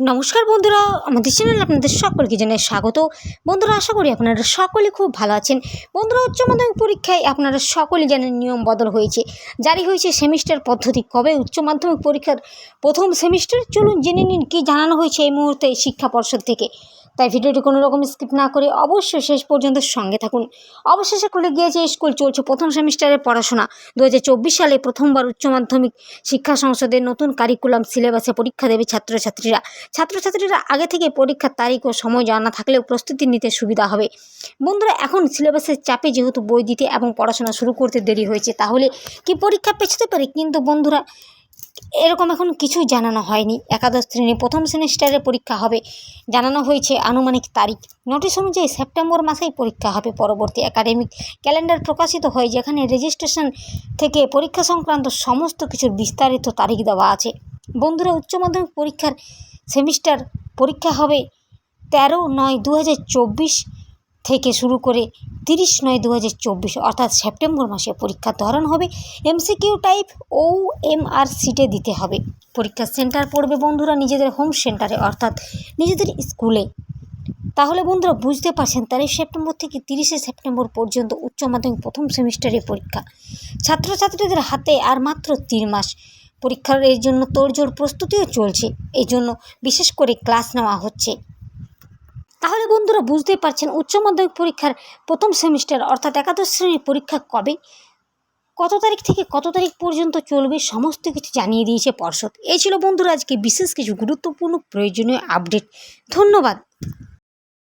নমস্কার বন্ধুরা, আমাদের চ্যানেলে আপনাদের সকলকে জানাই স্বাগত। বন্ধুরা, আশা করি আপনারা সকলে খুব ভালো আছেন। বন্ধুরা, উচ্চ মাধ্যমিক পরীক্ষায় আপনারা সকলে জানেন নিয়ম বদল হয়েছে। জারি হয়েছে সেমিস্টার পদ্ধতি। কবে উচ্চ মাধ্যমিক পরীক্ষার প্রথম সেমিস্টার চলুন জেনে নিন কী জানানো হয়েছে এই মুহূর্তে শিক্ষা পর্ষদ থেকে। তাই ভিডিওটি কোনো রকম স্কিপ না করে অবশ্যই শেষ পর্যন্ত সঙ্গে থাকুন। অবশেষে খুলে গিয়েছে স্কুল চলছে প্রথম সেমিস্টারের পড়াশোনা। দু হাজার চব্বিশ সালে প্রথমবার উচ্চ মাধ্যমিক শিক্ষা সংসদের নতুন কারিকুলাম সিলেবাসে পরীক্ষা দেবে ছাত্রছাত্রীরা। ছাত্রছাত্রীরা আগে থেকে পরীক্ষার তারিখ ও সময় জানা থাকলেও প্রস্তুতি নিতে সুবিধা হবে। বন্ধুরা, এখন সিলেবাসের চাপে যেহেতু বই দিতে এবং পড়াশোনা শুরু করতে দেরি হয়েছে, তাহলে কি পরীক্ষা পেছতে পারে? কিন্তু বন্ধুরা, এরকম এখন কিছুই জানানো হয়নি। একাদশ শ্রেণি প্রথম সেমিস্টারের পরীক্ষা হবে। জানানো হয়েছে আনুমানিক তারিখ। নোটিশ অনুযায়ী সেপ্টেম্বর মাসেই পরীক্ষা হবে। পরবর্তী একাডেমিক ক্যালেন্ডার প্রকাশিত হয়, যেখানে রেজিস্ট্রেশন থেকে পরীক্ষা সংক্রান্ত সমস্ত কিছুর বিস্তারিত তারিখ দেওয়া আছে। বন্ধুরা, উচ্চ মাধ্যমিক পরীক্ষার সেমিস্টার পরীক্ষা হবে তেরো নয় দু থেকে শুরু করে তিরিশ নয় দু হাজার অর্থাৎ সেপ্টেম্বর মাসে পরীক্ষার ধরন হবে। MCQ type O M R সিটে দিতে হবে। পরীক্ষার সেন্টার পড়বে বন্ধুরা নিজেদের হোম সেন্টারে, অর্থাৎ নিজেদের স্কুলে। তাহলে বন্ধুরা বুঝতে পারছেন, তেরোই সেপ্টেম্বর থেকে তিরিশে সেপ্টেম্বর পর্যন্ত উচ্চ মাধ্যমিক প্রথম সেমিস্টারের পরীক্ষা। ছাত্রছাত্রীদের হাতে আর মাত্র তিন মাস। পরীক্ষার এর জন্য তোড়জোড় প্রস্তুতিও চলছে। এই জন্য বিশেষ করে ক্লাস নেওয়া হচ্ছে। তাহলে বন্ধুরা বুঝতেই পারছেন, উচ্চ মাধ্যমিক পরীক্ষার প্রথম সেমিস্টার অর্থাৎ একাদশ শ্রেণির পরীক্ষা কবে? কত তারিখ থেকে কত তারিখ পর্যন্ত চলবে সমস্ত কিছু জানিয়ে দিয়েছে পর্ষদ। এই ছিল বন্ধুরা আজকে বিশেষ কিছু গুরুত্বপূর্ণ প্রয়োজনীয় আপডেট। ধন্যবাদ।